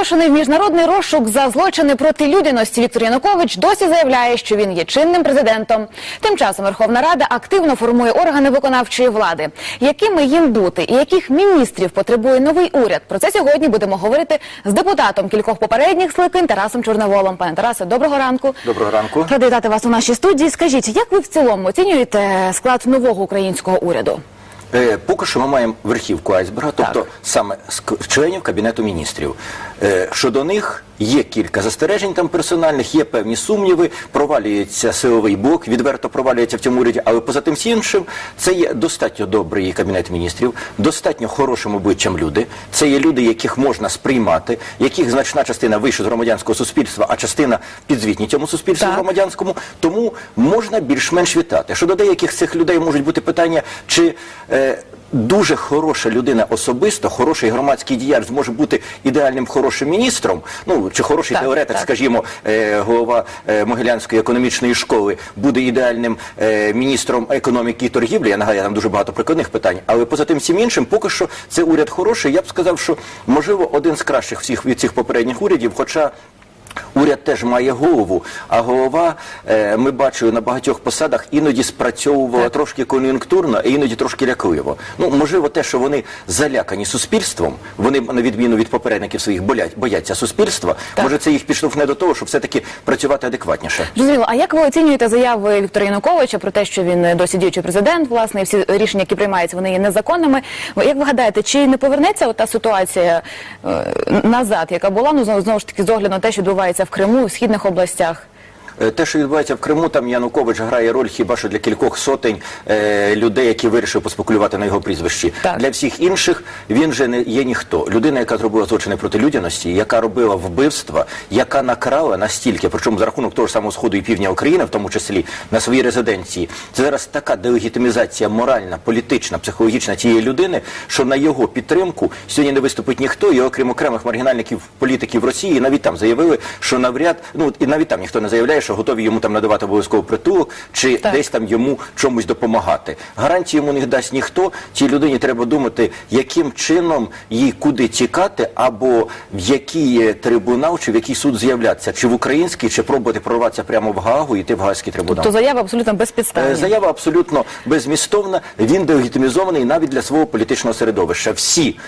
Запрошений в міжнародний розшук за злочини проти людяності Віктор Янукович досі заявляє, що він є чинним президентом. Тим часом Верховна Рада активно формує органи виконавчої влади. Якими їм бути і яких міністрів потребує новий уряд? Про це сьогодні будемо говорити з депутатом кількох попередніх скликань Тарасом Чорноволом. Пане Тарасе, доброго ранку. Доброго ранку. Ради вітати вас у нашій студії. Скажіть, як ви в цілому оцінюєте склад нового українського уряду? Е, поки що ми маємо верхівку айсберга, тобто саме з к- членів Кабінету міністрів. Е, щодо них є кілька застережень там персональних, є певні сумніви, провалюється силовий блок, відверто провалюється в цьому уряді, але поза тим всім іншим, це є достатньо добрий Кабінет міністрів, достатньо хорошим обличчям люди. Це є люди, яких можна сприймати, яких значна частина вийшла з громадянського суспільства, а частина підзвітні цьому суспільству Так. громадянському, тому можна більш-менш вітати. Щодо деяких цих людей можуть бути питання, чи е, дуже хороша людина особисто, хороший громадський діяч зможе бути ідеальним хорошим міністром, ну чи хороший Так, теоретик, так. скажімо, е, голова е, Могилянської економічної школи буде ідеальним е, міністром економіки і торгівлі. Я нагадаю, там дуже багато прикладних питань. Але поза тим всім іншим, поки що це уряд хороший. Я б сказав, що можливо один з кращих всіх від цих попередніх урядів, хоча. Уряд теж має голову, а голова е, ми бачили на багатьох посадах іноді спрацьовувала трошки кон'юнктурно, а іноді трошки лякливо. Ну можливо, те, що вони залякані суспільством, вони на відміну від попередників своїх болять, бояться суспільства. Так. Може, це їх підштовхне до того, щоб все таки працювати адекватніше. Зрозуміло. А як ви оцінюєте заяви Віктора Януковича про те, що він е, досі діючий президент, власне, і всі рішення, які приймаються, вони є незаконними? Як ви гадаєте, чи не повернеться ота ситуація е, назад, яка була ну знову, знову ж таки з огляду на те, що відбувається в Криму, у східних областях? Е, Те, що відбувається в Криму, там Янукович грає роль хіба що для кількох сотень е, людей, які вирішили поспекулювати на його прізвищі. Так. Для всіх інших він же не є ніхто. Людина, яка зробила злочини проти людяності, яка робила вбивства, яка накрала настільки, причому за рахунок того ж самого сходу і півдня України, в тому числі на своїй резиденції. Це зараз така делегітимізація моральна, політична, психологічна цієї людини, що на його підтримку сьогодні не виступить ніхто, і окрім окремих маргінальників політиків Росії, навіть там заявили, що навряд, ну і навіть там ніхто не заявляє, що готові йому там надавати обов'язково притулок чи Так. десь там йому чомусь допомагати. Гарантії йому не дасть ніхто. Цій людині треба думати, яким чином їй куди тікати, або в який трибунал, чи в який суд з'являтися, чи в український, чи пробувати прорватися прямо в Гаагу і йти в Гаазький трибунал. То заява абсолютно безпідставна. Е, Заява абсолютно безмістовна. Він делегітимізований навіть для свого політичного середовища. Всі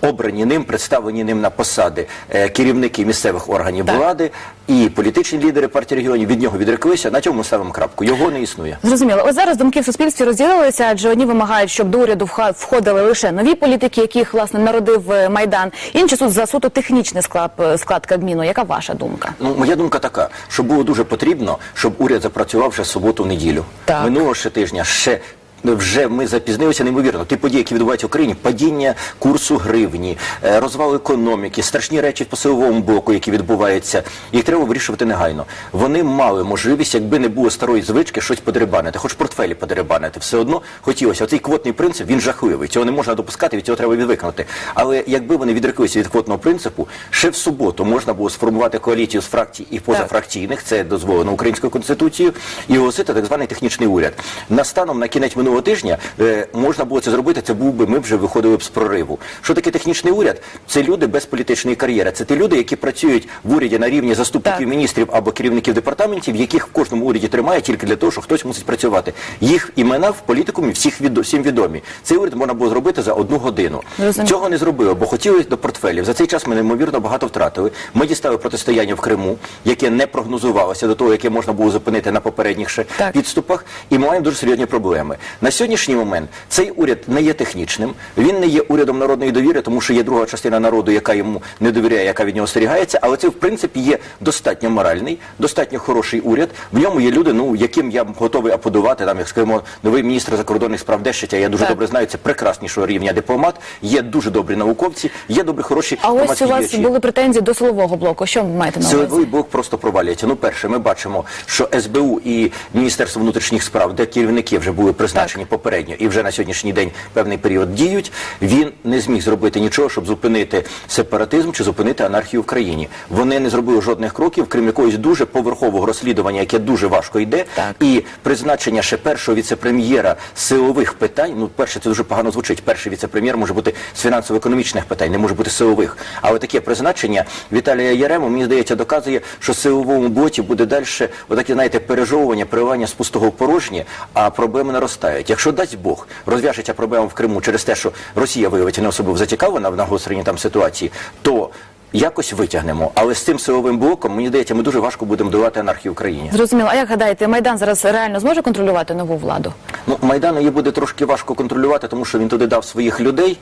обрані ним, представлені ним на посади е, керівники місцевих органів Так. влади і політичні лідери партії регіонів від нього відреклися. На цьому ставимо крапку. Його не існує. Зрозуміло. Ось зараз думки в суспільстві розділилися, адже одні вимагають, щоб до уряду входили лише нові політики, яких власне народив е, майдан. Інші суд за суто технічний склад, е, склад Кабміну. Яка ваша думка? Ну, моя думка така, що було дуже потрібно, щоб уряд запрацював вже суботу-неділю. Минулого ще тижня ще. Вже ми запізнилися неймовірно. Ті події, які відбуваються в Україні, падіння курсу гривні, е, розвал економіки, страшні речі по силовому блоку, які відбуваються, їх треба вирішувати негайно. Вони мали можливість, якби не було старої звички, щось подеребанити, хоч портфелі подеребанити. Все одно хотілося. Оцей квотний принцип він жахливий. Цього не можна допускати, від цього треба відвикнути. Але якби вони відреклися від квотного принципу, ще в суботу можна було сформувати коаліцію з фракцій і позафракційних, це дозволено українською конституцією, і оголосити так званий технічний уряд. Настаном на кінець минулого тижня е, можна було це зробити. Це був би ми вже виходили б з прориву. Що таке технічний уряд? Це люди без політичної кар'єри. Це ті люди, які працюють в уряді на рівні заступників Так. міністрів або керівників департаментів, яких в кожному уряді тримає тільки для того, що хтось мусить працювати. Їх імена в політикумі всіх відо- всім відомі. Цей уряд можна було зробити за одну годину. Зрозуміло. Цього не зробили, бо хотіли до портфелів. За цей час ми неймовірно багато втратили. Ми дістали протистояння в Криму, яке не прогнозувалося до того, яке можна було зупинити на попередніх ще Так. підступах, і ми маємо дуже серйозні проблеми. На сьогоднішній момент цей уряд не є технічним, він не є урядом народної довіри, тому що є друга частина народу, яка йому не довіряє, яка від нього остерігається. Але це в принципі є достатньо моральний, достатньо хороший уряд. В ньому є люди, ну яким я готовий аплодувати. Там, як скажімо, новий міністр закордонних справ Дещиця, я дуже Так. добре знаю, це прекраснішого рівня дипломат. Є дуже добрі науковці, є добрі хороші А ось у вас діячі. були претензії до силового блоку. Що ви маєте на увазі? Силовий блок просто провалюється. Ну, перше, ми бачимо, що СБУ і Міністерство внутрішніх справ, де керівники вже були призначені, призначені попередньо і вже на сьогоднішній день певний період діють, він не зміг зробити нічого, щоб зупинити сепаратизм чи зупинити анархію в країні. Вони не зробили жодних кроків, крім якогось дуже поверхового розслідування, яке дуже важко йде. Так. І призначення ще першого віце-прем'єра силових питань. Ну, перше, це дуже погано звучить. Перший віце-прем'єр може бути з фінансово-економічних питань, не може бути силових. Але таке призначення Віталія Ярему, мені здається, доказує, що силовому блоці буде далі отакі, знаєте, пережовування, переливання з пустого в порожнє, а проблеми наростають. Якщо дасть Бог розв'яжеться проблема в Криму через те, що Росія виявиться не особливо зацікавлена в нагостренні там ситуації, то якось витягнемо. Але з цим силовим блоком, мені здається, ми дуже важко будемо долати анархію в країні. Зрозуміло. А як гадаєте, Майдан зараз реально зможе контролювати нову владу? Ну, Майдану її буде трошки важко контролювати, тому що він туди дав своїх людей,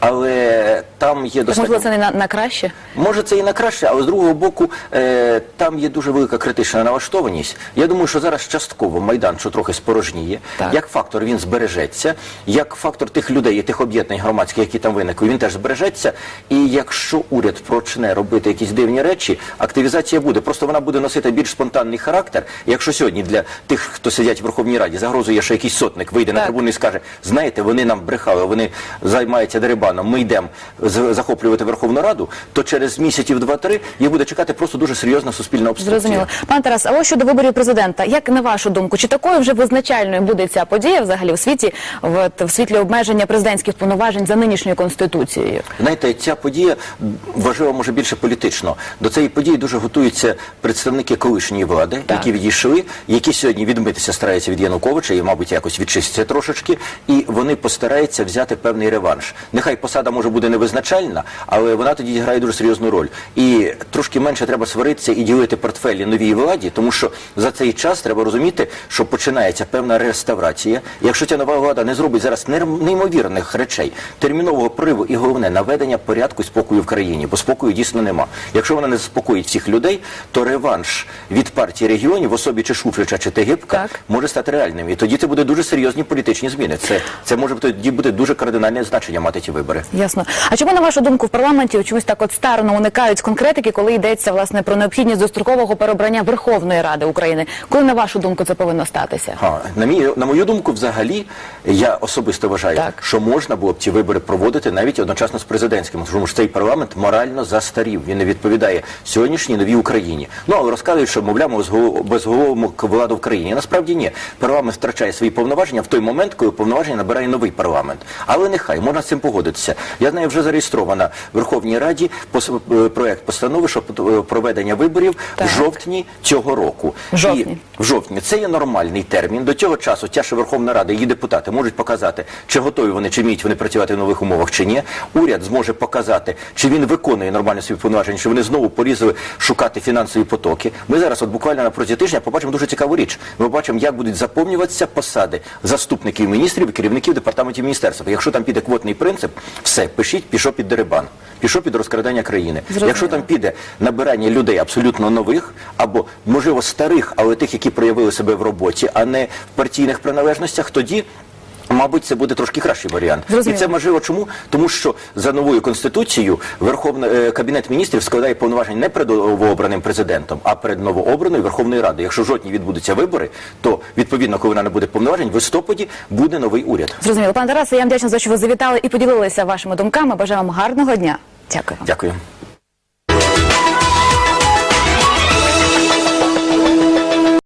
але там є достатньо... можливо, це не на, на краще? Може, це і на краще, але з другого боку, е, там є дуже велика критична налаштованість. Я думаю, що зараз частково Майдан, що трохи спорожніє, Так. як фактор він збережеться, як фактор тих людей і тих об'єднань громадських, які там виникли, він теж збережеться. І якщо уряд почне робити якісь дивні речі, активізація буде. Просто вона буде носити більш спонтанний характер. Якщо сьогодні для тих, хто сидять в Верховній Раді, загрозує, що якийсь сотник вийде на трибуну і скаже: знаєте, вони нам брехали, вони займаються дерибаном, ми йдемо захоплювати Верховну Раду, то через місяців два-три їх буде чекати просто дуже серйозна суспільна обструкція. Зрозуміло. Пан Тарас, а ось щодо виборів президента, як на вашу думку, чи такою вже визначальною буде ця подія взагалі у світі в, в світлі обмеження президентських повноважень за нинішньою конституцією? Знаєте, ця подія важлива може більше політично. До цієї події дуже готуються представники колишньої влади, Так. які відійшли, які сьогодні відмитися стараються від Януковича і, мабуть, якось відчистяться трошечки, і вони постараються взяти певний реванш. Нехай посада може буде невизначальна, але вона тоді грає дуже серйозну роль. І трошки менше треба сваритися і ділити портфелі новій владі, тому що за цей час треба розуміти, що починається певна реставрація. Якщо ця нова влада не зробить зараз нейм- неймовірних речей, термінового приву і головне наведення порядку і спокою в країні, бо спокою дійсно нема. Якщо вона не заспокоїть всіх людей, то реванш від партії регіонів в особі чи Шуфрича, чи Тегибка може стати реальним. І тоді це буде дуже серйозні політичні зміни. Це, це може тоді буде дуже кардинальне значення мати ті вибори. Ясно. А чому на вашу думку в парламенті чомусь так от старано уникають конкретики, коли йдеться власне про необхідність дострокового переобрання Верховної Ради України? Коли на вашу думку це повинно статися? А, на, мій, на мою думку, взагалі, я особисто вважаю, Так. що можна було б ці вибори проводити навіть одночасно з президентським, тому що цей парламент морально застарів. Він не відповідає сьогоднішній новій Україні. Ну але розказують, що мовляв, ми безголов- безголовимо владу в країні. Насправді ні. Парламент втрачає свої повноваження в той момент, коли повноваження набирає новий парламент. Але нехай можна з цим погодитися. Я знаю, вже зареєстрована в Верховній Раді е, проект постанови щодо е, проведення виборів Так. в жовтні цього року. Жовтні. І в жовтні. Це є нормальний термін. До цього часу що Верховна Рада і її депутати можуть показати, чи готові вони, чи вміють вони працювати в нових умовах, чи ні. Уряд зможе показати, чи він виконує нормально свої повноваження, чи вони знову порізали шукати фінансові потоки. Ми зараз, от буквально на протязі тижня, побачимо дуже цікаву річ. Ми побачимо, як будуть заповнюватися посади заступників міністрів і керівників департаментів міністерства. Якщо там піде квотний принцип, все пишіть, пішов під дерибан, пішов під розкрадання країни. Зрозуміло. Якщо там піде набирання людей абсолютно нових, або можливо старих, але тих, які проявили себе в роботі, а не в партійних приналежностях, тоді. Мабуть, це буде трошки кращий варіант, Зрозуміло. і це можливо чому? Тому що за новою конституцією Верховна е, кабінет міністрів складає повноважень не перед новообраним президентом, а перед новообраною Верховною Радою. Якщо в жодній відбудуться вибори, то відповідно, коли вона не буде повноважень, в листопаді буде новий уряд. Зрозуміло, пане Тарасе, я вам вдячна за що ви завітали і поділилися вашими думками. Бажаю вам гарного дня. Дякую. Дякую.